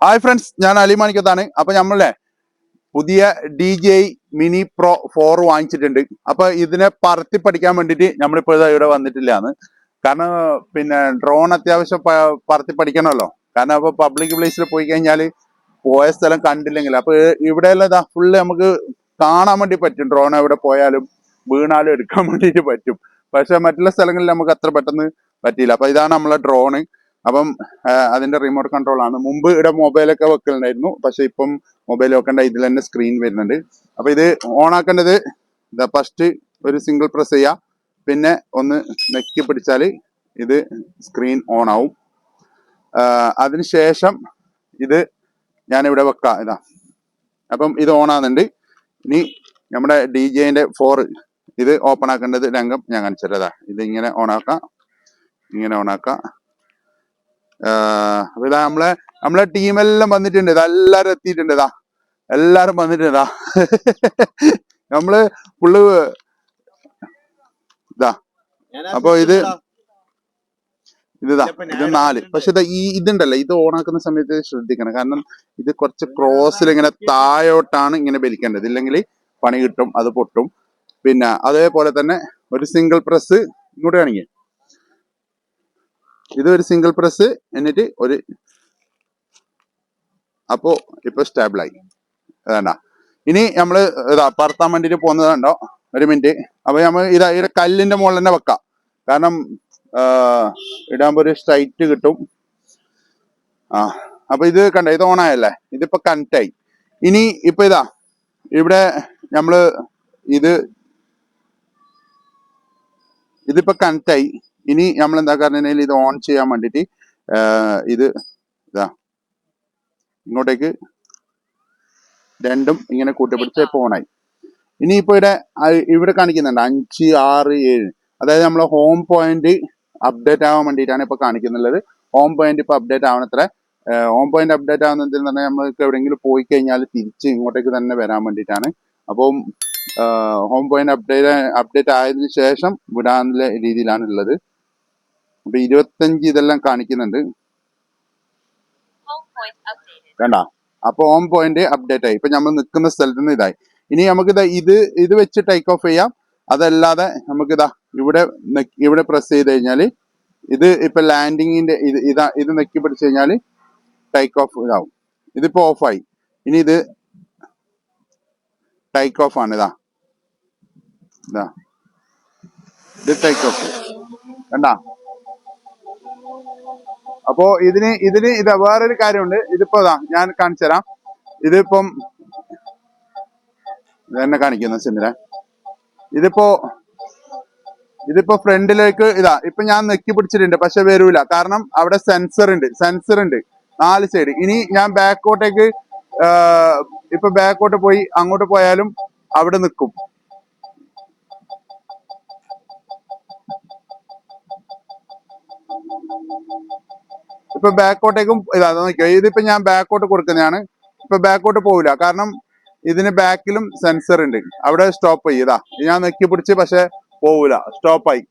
Hi friends ഞാൻ അലി അലിമാണിക്കത്താണ് അപ്പൊ നമ്മളെ പുതിയ D J mini pro four വാങ്ങിച്ചിട്ടുണ്ട്. അപ്പൊ ഇതിനെ പറത്തി പഠിക്കാൻ വേണ്ടിയിട്ട് നമ്മളിപ്പോ ഇതാ ഇവിടെ വന്നിട്ടില്ലാന്ന്. കാരണം പിന്നെ ഡ്രോൺ അത്യാവശ്യം പറത്തി പഠിക്കണമല്ലോ. കാരണം അപ്പൊ പബ്ലിക് പ്ലേസിൽ പോയി കഴിഞ്ഞാൽ പോയ സ്ഥലം കണ്ടില്ലെങ്കിൽ അപ്പൊ ഇവിടെയെല്ലാം ഇതാ ഫുള്ള് നമുക്ക് കാണാൻ വേണ്ടി പറ്റും. ഡ്രോൺ എവിടെ പോയാലും വീണാലും എടുക്കാൻ വേണ്ടിയിട്ട് പറ്റും. പക്ഷെ മറ്റുള്ള സ്ഥലങ്ങളിൽ നമുക്ക് അത്ര പെട്ടെന്ന് പറ്റിയില്ല. അപ്പൊ ഇതാണ് നമ്മളെ ഡ്രോണ് അപ്പം അതിന്റെ റിമോട്ട് കൺട്രോൾ ആണ്. മുമ്പ് ഇവിടെ മൊബൈലൊക്കെ വെക്കലുണ്ടായിരുന്നു. പക്ഷെ ഇപ്പം മൊബൈൽ വെക്കേണ്ട ഇതിൽ തന്നെ സ്ക്രീൻ വരുന്നുണ്ട്. അപ്പൊ ഇത് ഓൺ ആക്കേണ്ടത് ഫസ്റ്റ് ഒരു സിംഗിൾ പ്രസ് ചെയ്യുക പിന്നെ ഒന്ന് നെക്കി പിടിച്ചാൽ ഇത് സ്ക്രീൻ ഓൺ ആവും. അതിനുശേഷം ഇത് ഞാനിവിടെ വെക്കാം. ഇതാ. അപ്പം ഇത് ഓൺ ആകുന്നുണ്ട് ഇനി നമ്മുടെ ഡി ജെന്റെ ഫോർ ഇത് ഓപ്പൺ ആക്കേണ്ടത് രംഗം ഞാൻ കാണിച്ചതാ ഇത്. ഇങ്ങനെ ഓൺ ആക്കാം. ഇങ്ങനെ ഓൺ ആക്കാം. അപ്പൊ ഇതാ നമ്മളെ നമ്മളെ ടീമെല്ലാം വന്നിട്ടുണ്ട്. ഇതാ എല്ലാരും എത്തിയിട്ടുണ്ട് ഇതാ. എല്ലാരും വന്നിട്ടുണ്ട് ഇതാ. നമ്മൾ ഫുള്ള് ഇതാ. അപ്പൊ ഇത് ഇതാ. ഇത് നാല്. പക്ഷെ ഇതാ ഈ ഇതുണ്ടല്ലോ. ഇത് ഓണാക്കുന്ന സമയത്ത് ശ്രദ്ധിക്കണം. കാരണം ഇത് കുറച്ച് ക്രോസിൽ ഇങ്ങനെ താഴോട്ടാണ് ഇങ്ങനെ വലിക്കേണ്ടത്. ഇല്ലെങ്കിൽ പണി കിട്ടും അത് പൊട്ടും. പിന്നെ അതേപോലെ തന്നെ ഒരു സിംഗിൾ പ്രസ് ഇങ്ങോട്ട് കാണിക്കേ. ഇത് ഒരു സിംഗിൾ പ്രസ് എന്നിട്ട് ഒരു അപ്പോ ഇപ്പൊ സ്റ്റാബിളായി വേണ്ട ഇനി നമ്മൾ ഇതാ പറത്താൻ വേണ്ടിട്ട് പോകുന്നത് കണ്ടോ? ഒരു മിനിറ്റ് അപ്പൊ നമ്മൾ ഇതാ ഈ കല്ലിന്റെ മുകളിൽ തന്നെ വെക്കാം. കാരണം ഇടാകുമ്പോ ഒരു സ്ട്രൈറ്റ് കിട്ടും. ആ അപ്പൊ ഇത് കണ്ട? ഇത് ഓണായല്ലേ ഇതിപ്പോ കണക്ട് ആയി. ഇനി ഇപ്പൊ ഇതാ ഇവിടെ നമ്മൾ ഇത് ഇതിപ്പോ കണക്ട് ആയി. ഇനി നമ്മൾ എന്താ കാരണം ഇത് ഓൺ ചെയ്യാൻ വേണ്ടിട്ട് ഇത് ഇതാ ഇങ്ങോട്ടേക്ക് രണ്ടും ഇങ്ങനെ കൂട്ടിപ്പിടിച്ച് ഇപ്പൊ ഓണായി ഇനിയിപ്പോ ഇവിടെ ഇവിടെ കാണിക്കുന്നുണ്ട് അഞ്ച് ആറ് ഏഴ്. അതായത് നമ്മളെ ഹോം പോയിന്റ് അപ്ഡേറ്റ് ആവാൻ വേണ്ടിയിട്ടാണ് ഇപ്പൊ കാണിക്കുന്നുള്ളത്. ഹോം പോയിന്റ് ഇപ്പൊ അപ്ഡേറ്റ് ആവണത്ര ഹോം പോയിന്റ് അപ്ഡേറ്റ് ആവുന്നതിൽ തന്നെ നമ്മൾക്ക് എവിടെയെങ്കിലും പോയി കഴിഞ്ഞാൽ തിരിച്ച് ഇങ്ങോട്ടേക്ക് തന്നെ വരാൻ വേണ്ടിയിട്ടാണ്. അപ്പം ഹോം പോയിന്റ് അപ്ഡേറ്റ് അപ്ഡേറ്റ് ആയതിനു ശേഷം വിടാനുള്ള രീതിയിലാണ് ഉള്ളത് അപ്പൊ ഇരുപത്തഞ്ച് ഇതെല്ലാം കാണിക്കുന്നുണ്ട്. വേണ്ട അപ്പൊ ഹോം പോയിന്റ് അപ്ഡേറ്റ് ആയി. ഇപ്പൊ നമ്മൾ നിൽക്കുന്ന സ്ഥലത്ത് നിന്ന് ഇതായി. ഇനി നമുക്ക് ഇതാ ഇത് ഇത് വെച്ച് ടേക്ക് ഓഫ് ചെയ്യാം. അതല്ലാതെ നമുക്കിതാ ഇവിടെ ഇവിടെ പ്രസ് ചെയ്ത് കഴിഞ്ഞാൽ ഇത് ഇപ്പൊ ലാൻഡിങ്ങിന്റെ ഇത് ഇതാ ഇത് നെക്കി പിടിച്ചു കഴിഞ്ഞാൽ ടേക്ക് ഓഫ് ഇതാവും. ഇതിപ്പോ ഓഫായി ഇനി ഇത് ടേക്ക് ഓഫ് ആണ് ഇതാ. ഇതാ. ഇത് ടേക്ക് ഓഫ് കണ്ടാ? അപ്പോ ഇതിന് ഇതിന് ഇത് വേറൊരു കാര്യമുണ്ട്. ഇതിപ്പോ ഇതാ ഞാൻ കാണിച്ചു തരാം. ഇതിപ്പം എന്നെ കാണിക്കുന്ന സിമില ഇതിപ്പോ ഇതിപ്പോ ഫ്രണ്ടിലേക്ക് ഇതാ ഇപ്പൊ ഞാൻ നെക്കി പിടിച്ചിട്ടുണ്ട് പക്ഷെ വരൂല. കാരണം അവിടെ സെൻസർ ഉണ്ട് സെൻസർ ഉണ്ട്. നാല് സൈഡ് ഇനി ഞാൻ ബാക്കോട്ടേക്ക് ഇപ്പൊ ബാക്കോട്ട് പോയി അങ്ങോട്ട് പോയാലും അവിടെ നിൽക്കും ഇപ്പൊ ബാക്കോട്ടേക്കും ഇതാ നോക്കിയോ ഇതിപ്പോ ഞാൻ ബാക്കോട്ട് കൊടുക്കുന്നതാണ്. ഇപ്പൊ ബാക്കോട്ട് പോവില്ല. കാരണം ഇതിന് ബാക്കിലും സെൻസർ ഉണ്ട്. അവിടെ സ്റ്റോപ്പ് ചെയ്യും ഇതാ ഞാൻ നെക്കി പിടിച്ച് പക്ഷെ പോവില്ല സ്റ്റോപ്പായി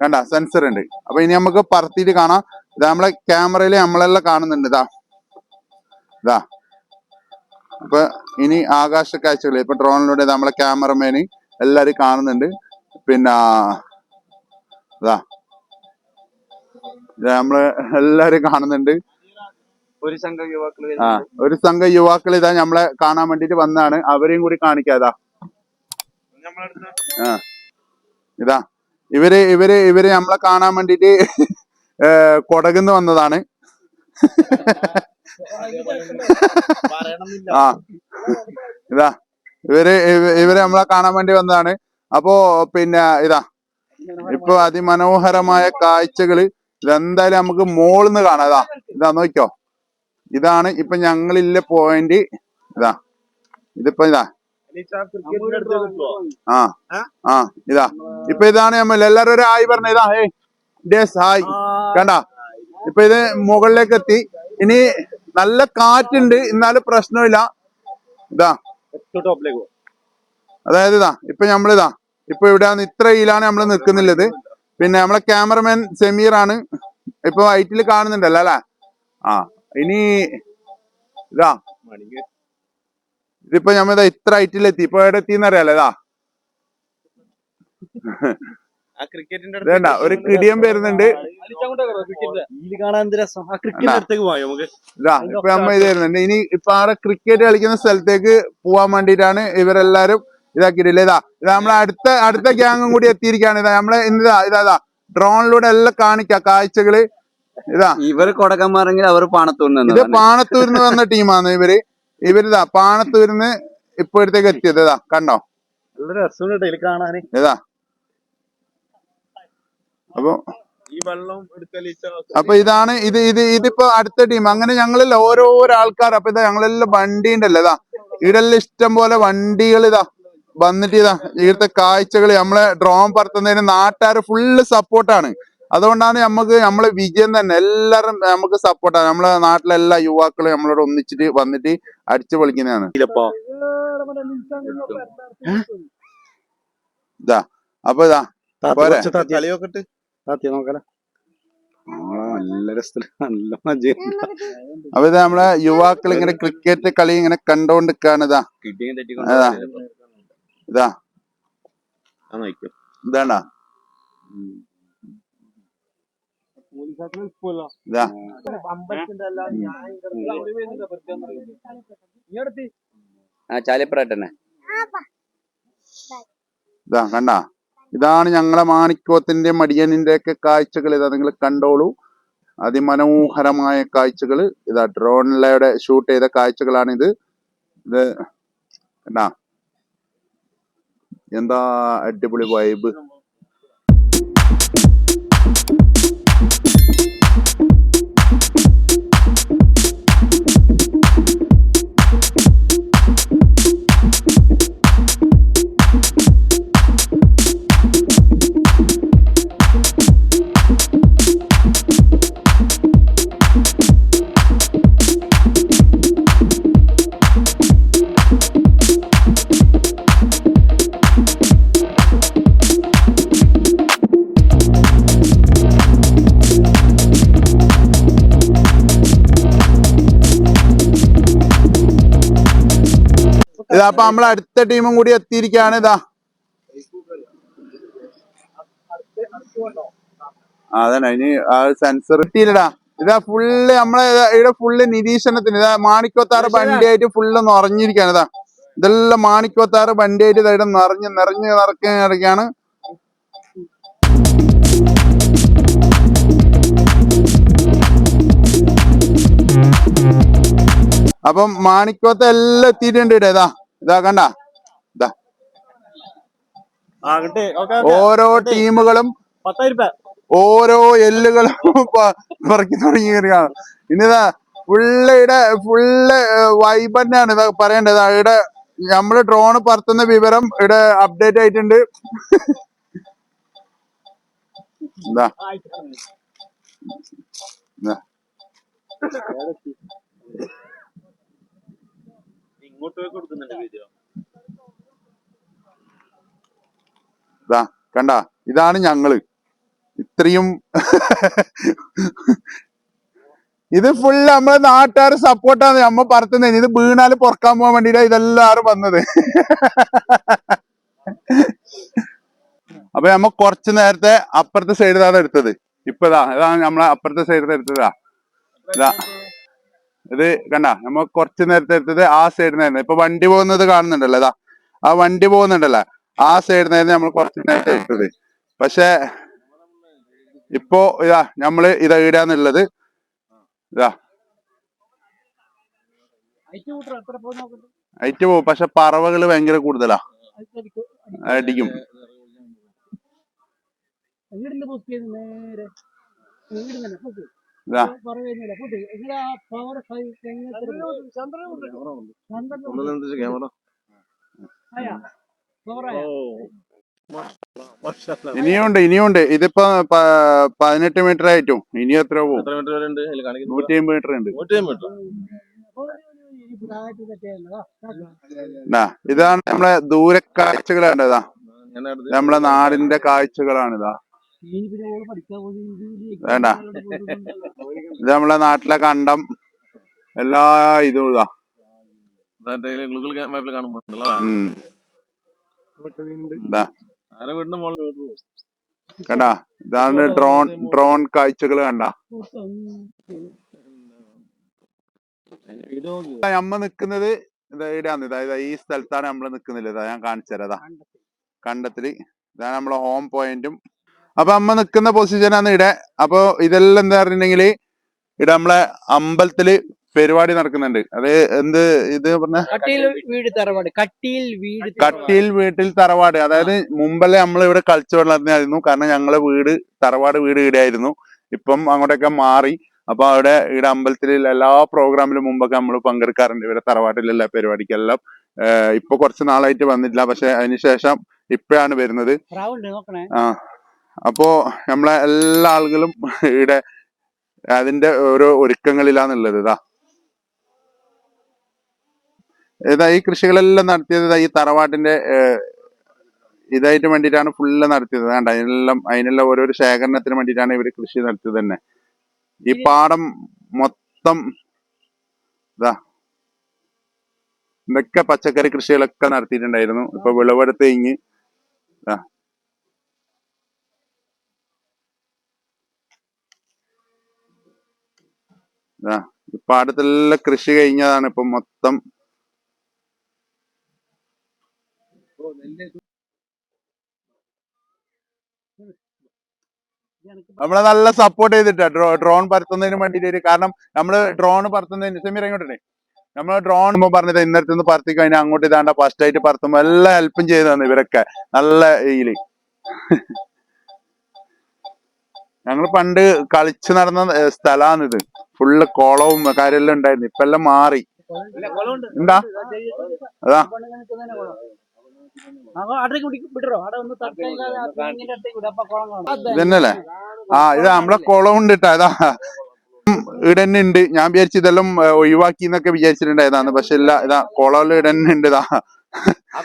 കണ്ട സെൻസർ ഉണ്ട്. അപ്പൊ ഇനി നമുക്ക് പറത്തിയിട്ട് കാണാം. ഇത് നമ്മളെ ക്യാമറയിൽ നമ്മളെല്ലാം കാണുന്നുണ്ട്. ഇതാ ഇതാ. അപ്പൊ ഇനി ആകാശ കാഴ്ചകൾ. ഇപ്പൊ ഡ്രോണിലൂടെ നമ്മളെ ക്യാമറമാന് എല്ലാരും കാണുന്നുണ്ട്. പിന്നെ ഇതാ. നമ്മൾ എല്ലാരും കാണുന്നുണ്ട്. ഒരു സംഘം യുവാക്കൾ ആ ഒരു സംഘം യുവാക്കൾ ഇതാ നമ്മളെ കാണാൻ വേണ്ടിട്ട് വന്നാണ്. അവരെയും കൂടി കാണിക്കാതാ ആ ഇതാ. ഇവർ ഇവർ ഇവർ നമ്മളെ കാണാൻ വേണ്ടിട്ട് കൊടകുന്ന് വന്നതാണ്. ആ ഇതാ. ഇവർ ഇവ- ഇവർ നമ്മളെ കാണാൻ വേണ്ടി വന്നതാണ്. അപ്പോ പിന്നെ ഇതാ. ഇപ്പൊ അതിമനോഹരമായ കാഴ്ചകൾ ഇതെന്തായാലും നമുക്ക് മോളിന്ന് കാണാം. ഇതാ ഇതാ നോക്കിയോ ഇതാണ് ഇപ്പൊ ഞങ്ങളില്ല പോയിന്റ് ഇതാ. ഇതിപ്പോ ഇതാ. ആ ആ ഇതാ. ഇപ്പൊ ഇതാണ് നമ്മൾ എല്ലാരും ഒരു ഹായ് പറഞ്ഞ. ഇതാ ഹേ ഡേസ് ഹായ്. കണ്ട? ഇപ്പൊ ഇത് മുകളിലേക്ക് എത്തി ഇനി നല്ല കാറ്റുണ്ട്. എന്നാലും പ്രശ്നമില്ല. ഇതാ. അതായത് ഇതാ ഇപ്പൊ നമ്മളിതാ ഇപ്പൊ ഇവിടെ ഇത്ര ഇതിലാണ് നമ്മൾ നിൽക്കുന്നുള്ളത്. പിന്നെ നമ്മളെ ക്യാമറമാൻ സെമീർ ആണ്. ഇപ്പൊ ഹൈറ്റിൽ കാണുന്നുണ്ടല്ലോ അല്ലെ? ആ ഇനി ഇതാ. ഇതിപ്പോ നമ്മ ഇത്ര ഹൈറ്റിലെത്തി ഇപ്പൊ എവിടെ എത്തി എന്നറിയാലോ ഇതാ. ആ ക്രിക്കറ്റിന്റെ വേണ്ട ഒരു കിടിയം വരുന്നുണ്ട്. ഇതിൽ കാണാൻ എന്ത് ക്രിക്കറ്റിന്റെ അടുത്തേക്ക് പോയോ നമുക്ക്? ഇതാ ഇപ്പൊ നമ്മ ഇത് വരുന്നുണ്ട്. ഇനി ഇപ്പൊ ആടെ ക്രിക്കറ്റ് കളിക്കുന്ന സ്ഥലത്തേക്ക് പോവാൻ വേണ്ടിട്ടാണ് ഇവരെല്ലാരും ഇതാക്കിയിട്ടില്ല? ഇതാ ഇതാ നമ്മളെ അടുത്ത അടുത്ത ഗ്യാങ്ങും കൂടി എത്തിയിരിക്കുകയാണ്. ഇതാ നമ്മളെ ഇതാ ഇതാ ഇതാ ഡ്രോണിലൂടെ എല്ലാം കാണിക്കാം കാഴ്ചകൾ. ഇതാ. ഇവർ കൊടക്കന്മാരെങ്കിൽ അവർ പാണത്തൂരിൽ ഇത് പാണത്തൂരിന്ന് വന്ന ടീമാണ് ഇവർ. ഇവരിതാ പാണത്തൂരിന്ന് ഇപ്പോഴത്തേക്ക് എത്തിയത്. ഇതാ കണ്ടോ? നല്ല രസമുണ്ട് ഇതിൽ കാണാന്. ഇതാ. അപ്പൊ അപ്പൊ ഇതാണ് ഇത് ഇത് ഇതിപ്പോ അടുത്ത ടീം. അങ്ങനെ ഞങ്ങളിൽ ഓരോരോ ആൾക്കാർ അപ്പൊ ഇതാ ഞങ്ങളെല്ലാം വണ്ടി ഉണ്ടല്ലോ ഇതാ. ഇവിടെല്ലാം ഇഷ്ടം പോലെ വണ്ടികൾ ഇതാ വന്നിട്ട് ഇതാ ഇവിടുത്തെ കാഴ്ചകൾ നമ്മളെ ഡ്രോൺ പറത്തുന്നതിന് നാട്ടുകാർ ഫുള്ള് സപ്പോർട്ടാണ് അതുകൊണ്ടാണ് നമുക്ക് നമ്മളെ വിജയം തന്നെ എല്ലാരും നമുക്ക് സപ്പോർട്ടാണ് നമ്മളെ നാട്ടിലെ എല്ലാ യുവാക്കളും നമ്മളോട് ഒന്നിച്ചിട്ട് വന്നിട്ട് അടിച്ചു പൊളിക്കുന്നതാണ്. ഇതാ അപ്പൊ ഇതാ പോരെ? അപ്പൊ ഇതാ നമ്മളെ യുവാക്കൾ ഇങ്ങനെ ക്രിക്കറ്റ് കളി ഇങ്ങനെ കണ്ടോണ്ടിരിക്കാണ് ഇതാ. ഇതാ. ഇതാണ്ടാ. ഇതാ. ആ ചാലിപ്രാട്ടന്നെ ഇതാ കണ്ട. ഇതാണ് ഞങ്ങളെ മാണിക്കോത്തിന്റെ മടിയനിന്റെ ഒക്കെ കാഴ്ചകൾ. ഇതാ നിങ്ങൾ കണ്ടോളൂ. അതിമനോഹരമായ കാഴ്ചകൾ. ഇതാ ഡ്രോണിലൂടെ ഷൂട്ട് ചെയ്ത കാഴ്ചകളാണ് ഇത് ഇത് കണ്ടാ. എന്താ അടിപൊളി വൈബ് ഇതാ അപ്പൊ നമ്മളെ അടുത്ത ടീമും കൂടി എത്തിയിരിക്കുകയാണ്. ഇതാ. അതന്നെ. ഇനി ആ സെൻസർ കിട്ടിയില്ലടാ. ഇതാ ഫുള്ള് നമ്മളെ ഇവിടെ ഫുള്ള് നിരീക്ഷണത്തിന് ഇതാ മാണിക്കോത്താറ് വണ്ടിയായിട്ട് ഫുള്ള് നിറഞ്ഞിരിക്കാണ് ഇതാ. ഇതെല്ലാം മാണിക്കോത്താറ് വണ്ടിയായിട്ട് ഇതായിട്ട് നിറഞ്ഞ് നിറഞ്ഞ് നിറക്കാണ് അപ്പം മാണിക്കോത്ത എല്ലാം എത്തിയിട്ടുണ്ട് ഇവിടെ. ഇതാ കണ്ട? ഇതാ. ഓരോ ടീമുകളും ഓരോ എല്ലുകളും പറക്കി തുടങ്ങി തുടങ്ങിയിരിക്കുകയാണ് ഇനിതാ ഫുള്ള് ഇവിടെ ഫുള്ള് വൈബ് തന്നെയാണ്. ഇതാ പറയേണ്ടത് ഇവിടെ നമ്മൾ ഡ്രോണ് പറത്തുന്ന വിവരം ഇവിടെ അപ്ഡേറ്റ് ആയിട്ടുണ്ട്. ഇതാ. ഇതാ. ഇങ്ങോട്ട് പോയി കൊടുക്കുന്നുണ്ട് വീഡിയോ കണ്ട? ഇതാണ് ഞങ്ങൾ. ഇത്രയും ഇത് ഫുള്ള് നമ്മളെ നാട്ടുകാർ സപ്പോർട്ടാണ് നമ്മ പറത്തുന്നത് ഇത് വീണാൽ പൊറക്കാൻ പോകാൻ വേണ്ടിട്ടാ ഇതെല്ലാരും വന്നത്. അപ്പൊ നമ്മ കുറച്ച് നേരത്തെ അപ്പുറത്തെ സൈഡിലാണ് എടുത്തത്. ഇപ്പതാ ഇതാ ഇതാണ് നമ്മളെ അപ്പുറത്തെ സൈഡിൽ എടുത്തതാ. ഇതാ. ഇത് കണ്ട നമ്മ കുറച്ച് നേരത്തെ എടുത്തത് ആ സൈഡിൽ നിന്നായിരുന്നു ഇപ്പൊ വണ്ടി പോകുന്നത് കാണുന്നുണ്ടല്ലോ ഇതാ. ആ വണ്ടി പോകുന്നുണ്ടല്ലോ. ആ സൈഡിൽ നിന്നായിരുന്നു നമ്മൾ കുറച്ച് നേരത്തെ എടുത്തത്. പക്ഷെ ഇപ്പോ ഇതാ നമ്മൾ ഇതാ ഇടാന്നുള്ളത് ഇതാ. അയറ്റ് പോകും. പക്ഷെ പറവകൾ ഭയങ്കര കൂടുതലാ. അടിക്കും. പൊക്കി നേരെ. ഇനിയുണ്ട് ഇനിയുണ്ട്. ഇതിപ്പോ പതിനെട്ട് മീറ്റർ ആയിട്ടും. ഇനി എത്ര പോകും എത്ര മീറ്റർ വരെ ഉണ്ട്? അതിൽ കാണിക്കുന്നത് നൂറ്റി അമ്പത് മീറ്റർ ഉണ്ട് നൂറ്റി മീറ്റർ ഇതാ, ഇതാണ് നമ്മളെ ദൂരക്കാഴ്ചകളാണ്. ഇതാ നമ്മളെ നാടിന്റെ കാഴ്ചകളാണ്. ഇതാ വേണ്ട. ഇത് നമ്മളെ നാട്ടിലെ കണ്ടം എല്ലാ ഇതും ഇതാ. ഗൂഗിൾ മാപ്പിൽ കാണുമ്പോൾ കണ്ടാ? ഇതാണ് ഡ്രോൺ ഡ്രോൺ കാഴ്ചകൾ കണ്ട. നമ്മ നിക്കുന്നത് ഇതാണ് ഇവിടെയാണ്. ഇതാ ഇതാ ഈ സ്ഥലത്താണ് നമ്മൾ നിക്കുന്നില്ല ഇതാ ഞാൻ കാണിച്ചു തരാം. ഇതാ. കണ്ടത്തിൽ. ഇതാണ് നമ്മളെ ഹോം പോയിന്റും അപ്പൊ അമ്മ നിൽക്കുന്ന പൊസിഷനാണ് ഇട. അപ്പൊ ഇതെല്ലാം എന്താ പറഞ്ഞിട്ടുണ്ടെങ്കിൽ ഇട നമ്മളെ അമ്പലത്തിൽ പരിപാടി നടക്കുന്നുണ്ട്. അത് എന്ത് ഇത് പറഞ്ഞ? കട്ടിയിൽ വീട് തറവാട്. കട്ടിയിൽ വീട് കട്ടിയിൽ വീട്ടിൽ തറവാട്. അതായത് മുമ്പല്ലേ നമ്മൾ ഇവിടെ കളിച്ചു വളർന്നായിരുന്നു കാരണം ഞങ്ങളെ വീട് തറവാട് വീട് ഇടയായിരുന്നു ഇപ്പം അങ്ങോട്ടൊക്കെ മാറി. അപ്പൊ അവിടെ ഇവിടെ അമ്പലത്തിൽ എല്ലാ പ്രോഗ്രാമിലും മുമ്പൊക്കെ നമ്മൾ പങ്കെടുക്കാറുണ്ട്. ഇവരെ തറവാട്ടിലുള്ള പരിപാടിക്കെല്ലാം ഇപ്പൊ കുറച്ച് നാളായിട്ട് വന്നിട്ടില്ല. പക്ഷെ അതിനുശേഷം ഇപ്പോഴാണ് വരുന്നത്. ആ. അപ്പോ നമ്മളെ എല്ലാ ആളുകളും ഇവിടെ അതിന്റെ ഓരോ ഒരുക്കങ്ങളിലാന്നുള്ളത് ഇതാ ഇതാ ഈ കൃഷികളെല്ലാം നടത്തിയത് ഈ തറവാട്ടിന്റെ ഇതായിട്ട് വേണ്ടിയിട്ടാണ് ഫുള്ള് നടത്തിയത്. വേണ്ട അതിനെല്ലാം അതിനെല്ലാം ഓരോരോ ശേഖരണത്തിന് വേണ്ടിയിട്ടാണ് ഇവർ കൃഷി നടത്തിയത് തന്നെ. ഈ പാടം മൊത്തം ഇതാ ഇതൊക്കെ പച്ചക്കറി കൃഷികളൊക്കെ നടത്തിയിട്ടുണ്ടായിരുന്നു. ഇപ്പൊ വിളവെടുത്ത് കഴിഞ്ഞ് ഇതാ ഇതാ ഈ പാടത്തെല്ലാം കൃഷി കഴിഞ്ഞതാണ് ഇപ്പൊ മൊത്തം. നമ്മളെ നല്ല സപ്പോർട്ട് ചെയ്തിട്ടാ ഡ്രോ ഡ്രോൺ പറത്തുന്നതിന് വേണ്ടിയിട്ട് കാരണം നമ്മൾ ഡ്രോൺ പറത്തുന്നതിന് സെമീർ ഇങ്ങോട്ടേ നമ്മൾ ഡ്രോൺ പറഞ്ഞത് ഇന്നത്തെ നിന്ന് പറത്തി കഴിഞ്ഞാൽ അങ്ങോട്ട് ഇതാണ്ട ഫസ്റ്റ് ആയിട്ട് പറത്തുമ്പോ എല്ലാം ഹെൽപ്പും ചെയ്തതാണ് ഇവരൊക്കെ. നല്ല ഇതിൽ. ഞങ്ങൾ പണ്ട് കളിച്ചു നടന്ന സ്ഥലാണിത്. ഫുള്ള് കോളവും കാര്യമെല്ലാം ഉണ്ടായിരുന്നു. ഇപ്പൊ എല്ലാം മാറി. എന്താ? അതാ. ഇതന്നല്ലേ ആ ഇത് നമ്മളെ കുളം ഉണ്ട് കേട്ടോ ഇതാ. ഇടന്നെ ഉണ്ട് ഞാൻ വിചാരിച്ചു ഇതെല്ലാം ഒഴിവാക്കി എന്നൊക്കെ വിചാരിച്ചിട്ടുണ്ടായതാണ് പക്ഷെ ഇല്ല ഇതാ കുളം ഇടന്നെ ഉണ്ട് ഇതാ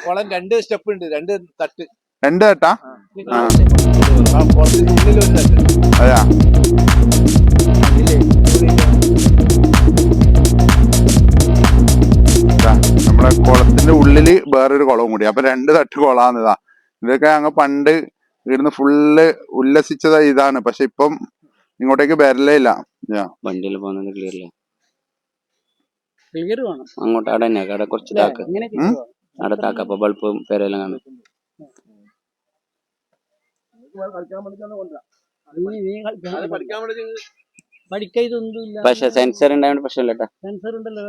കുളം രണ്ട് സ്റ്റെപ്പ് ഉണ്ട്. രണ്ട് തട്ട്. രണ്ട് തട്ടാ. അതാ. നമ്മളെ കുളത്തിന്റെ ഉള്ളിൽ വേറൊരു കുളവും കൂടി. അപ്പൊ രണ്ട് തട്ട് കുളാന്നിതാ ഇതാ. ഇതൊക്കെ ഞങ്ങൾ പണ്ട് ഇവിടുന്ന് ഫുള്ള് ഉല്ലസിച്ചത് ഇതാണ്. പക്ഷെ ഇപ്പം ഇങ്ങോട്ടേക്ക് വരലേ ഇല്ല. വണ്ടിയിൽ പോകുന്നത് ക്ലിയർ ഇല്ല. ക്ലിയർ വേണം. അങ്ങോട്ട് അവിടെ തന്നെ അവിടെ കുറച്ച് താക്ക്? അവിടെ അപ്പൊ ബൾബ് പേരെല്ലാം കാണും. പഠിക്കാൻ ഇതൊന്നും പക്ഷെ സെൻസർ ഉണ്ടായോണ്ട് പ്രശ്നമില്ല കേട്ടോ സെൻസർ ഉണ്ടല്ലോ